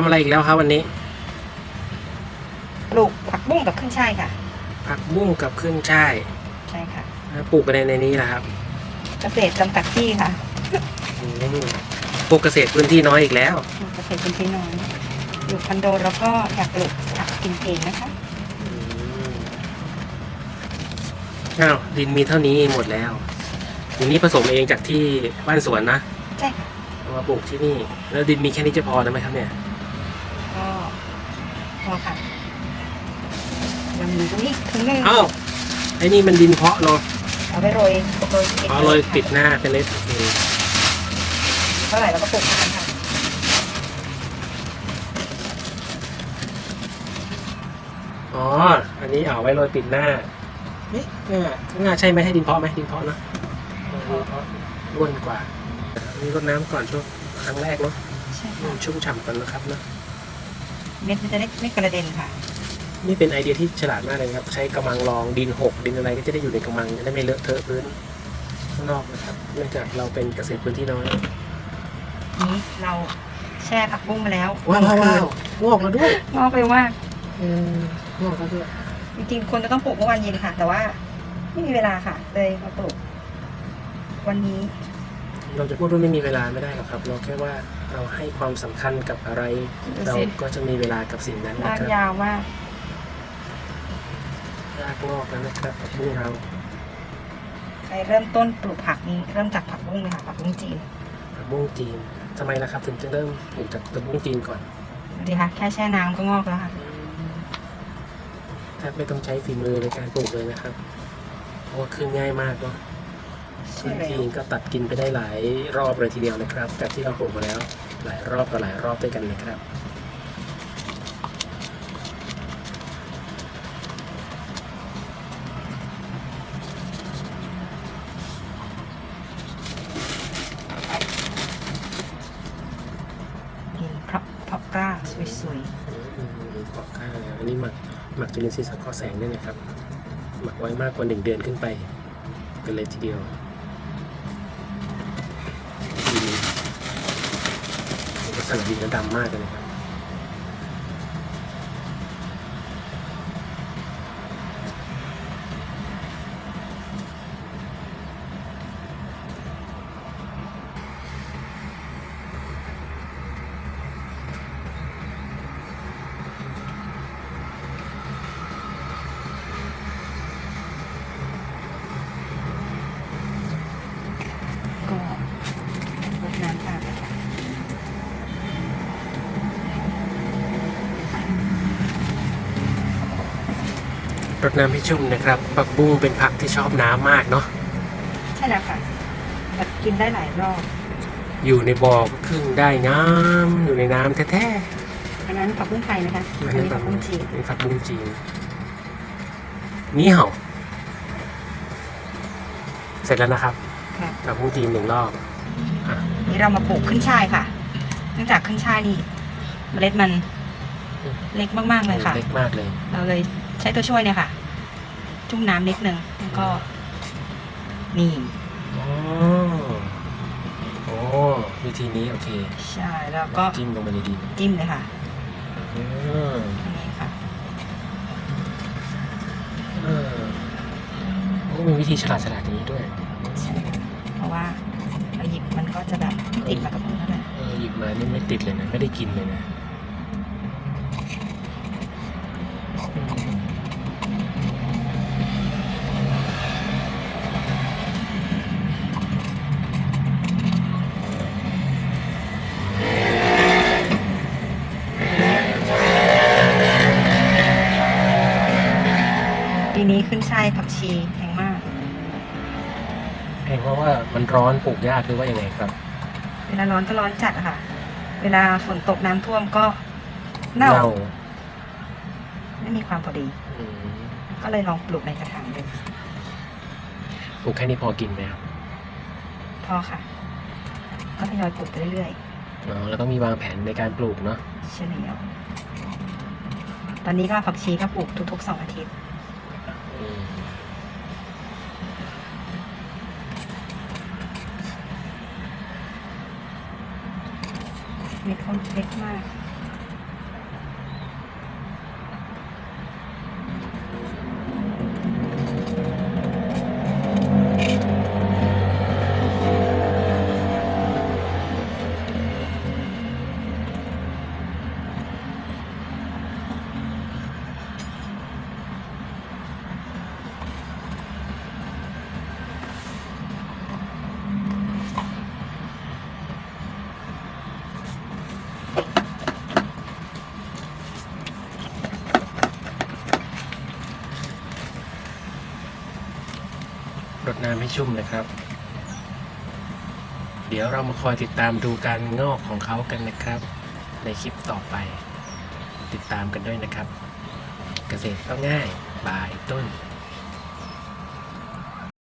ำอะไรอีกแล้วครับวันนี้ ปลูกผักบุ้งกับขึ้นช่ายค่ะ ผักบุ้งกับขึ้นช่ายใช่ค่ะ ปลูกไปในในนี้แหละครับเกษตรจำกัดที่ค่ะอืมปลูกเกษตรพื้นที่น้อยอีกแล้วปลูกเกษตรเป็นที่น้อยอยู่คอนโดแล้วก็อยากปลูกผักกินเองนะคะ อืมอ้าวดินมีเท่านี้หมดแล้วดินนี้ผสมเองจากที่บ้านสวนนะใช่ค่ะ เอามาปลูกที่นี่ แล้วดินมีแค่นี้จะพอนะไหมครับเนี่ยก็ พอค่ะยังมีตรงนี้ถึงนึงอ้าวไอ้นี่มันดินเพาะเนาะเอาไปโรยโรยติดเอาเลยปิดหน้าเป็นเล็ดเท่าไหร่เราก็ปลูกกันค่ะอ๋อ อันนี้เอาไว้โรยปิดหน้าเอ๊ะข้างหน้าข้างหน้าใช่ไหมให้ดินเพาะไหมดินเพาะเนอะเออดินเพาะร่วนกว่าอันนี้รดน้ำก่อนช่วงครั้งแรกเนาะใช่ให้ค่ะมันชุ่มฉ่ำก่อนนะครับเนอะ เม็ดมันจะได้ไม่กระเด็นค่ะ นี่เป็นไอเดียที่ฉลาดมากเลยครับ ใช้กำมังรองดินหกดินอะไรก็จะได้อยู่ในกำมังจะได้ไม่เลอะเทอะพื้นข้างนอกนะครับเนื่องจากเราเป็นเกษตรพื้นที่น้อยนี้เราแช่ผักบุ้งมาแล้วว้าวว้าวว้าวงอกแล้วด้วยงอกเร็วมากเอองอกแล้วด้วยจริงๆคนจะต้องปลูกเมื่อวานเย็นค่ะ แต่ว่าไม่มีเวลาค่ะ เลยมาปลูกวันนี้ เราจะพูดว่าไม่มีเวลาไม่ได้หรอกครับ เราแค่ว่าเราให้ความสำคัญกับอะไร เราก็จะมีเวลากับสิ่งนั้นลานะกครับ ยาวมากรากงอกแล้วนะครับผักบุ้งเราใครเริ่มต้นปลูกผักนี้เริ่มจากผักบุ้งเลยค่ะผักบุ้งจีนผักบุ้งจีนทำไมล่ะครับ ถึงจะเริ่มปลูกจากผักบุ้งจีนก่อนดูดิคะแค่แช่น้ำก็งอกแล้วค่ะแทบไม่ต้องใช้ฝีมือในการปลูกเลยนะครับเพราะว่าขึ้นง่ายมากเนาะ ใช่ขึ้นแล้ทีวก็ตัดกินไปได้หลายรอบเลยทีเดียวนะครับจากที่เราปลูกมาแล้วหลายรอบต่อหลายรอบด้วยกันนะครับเห็นเพราะเพราะกล้าสวยอืมปอกข้าวอันนี้หมักหมักจุลินทรีย์สังเคราะห์แสงด้วยนะครับ หมักไว้มากกว่าหนึ่งเดือนขึ้นไป กันเลยทีเดียว ทีนลักษณะดินก็ดำมากเลยนะครับ ๆก็รดน้ำตามเลยค่ะ รดน้ำให้ชุ่มนะครับผักบุ้งเป็นผักที่ชอบน้ำมากเนาะใช่แล้วค่ะแบบกินได้หลายรอบ อยู่ในบ่อก็ครึ่งได้น้ำอยู่ในน้ำแท้อันนั้นผักบุ้งไทยนะคะๆอันนี้ผักบุ้งจีนเป็นผักบุ้งจีนนี่เห่า เสร็จแล้วนะครับค่ะผักบุ้งจีนหนึ่งรอบ นี่เรามาปลูกขึ้นช่ายค่ะ เนื่องจากขึ้นช่ายนี่เมล็ดมันเล็กมากๆเลยค่ะ เล็กมากเลย เราเลยใช้ตัวช่วยเนี่ยค่ะ จุ่มน้ำนิดนึงแล้วก็ นี่ อ๋อโอ้วิธีนี้โอเคใช่แล้วก็จิ้มลงไปในดินจิ้มเลยค่ะอืมอันนี้ค่ะเออโอ้มีวิธีฉลาดฉลาดอย่างนี้ด้วย ใช่เพราะว่าเราหยิบมันก็จะแบบติดมากับมือเท่านั้นเออหยิบมานี่ไม่ติดเลยนะ ไม่ได้กินเลยนะ ขึ้นช่ายผักชีแพงมากเองเพราะว่ามันร้อนปลูกยากหรือว่ายังไงครับ เวลาร้อนก็ร้อนจัดอะค่ะ เวลาฝนตกน้ำท่วมก็เน่าไม่มีความพอดี อืมก็เลยลองปลูกในกระถางดูปลูกแค่นี้พอกินไหมครับพอค่ะ ก็ทยอยปลูกไปเรื่อยอ๋อแล้วก็มีวางแผนในการปลูกเนาะๆเฉลี่ยตอนนี้ก็ผักชีก็ปลูกทุกๆสองอาทิตย์อืม เม็ดเขาเล็กมาก น้ำให้ชุ่มนะครับ เดี๋ยวเรามาคอยติดตามดูการงอกของเขากันนะครับ ในคลิปต่อไป ติดตามกันด้วยนะครับ เกษตรก็ง่ายบายต้น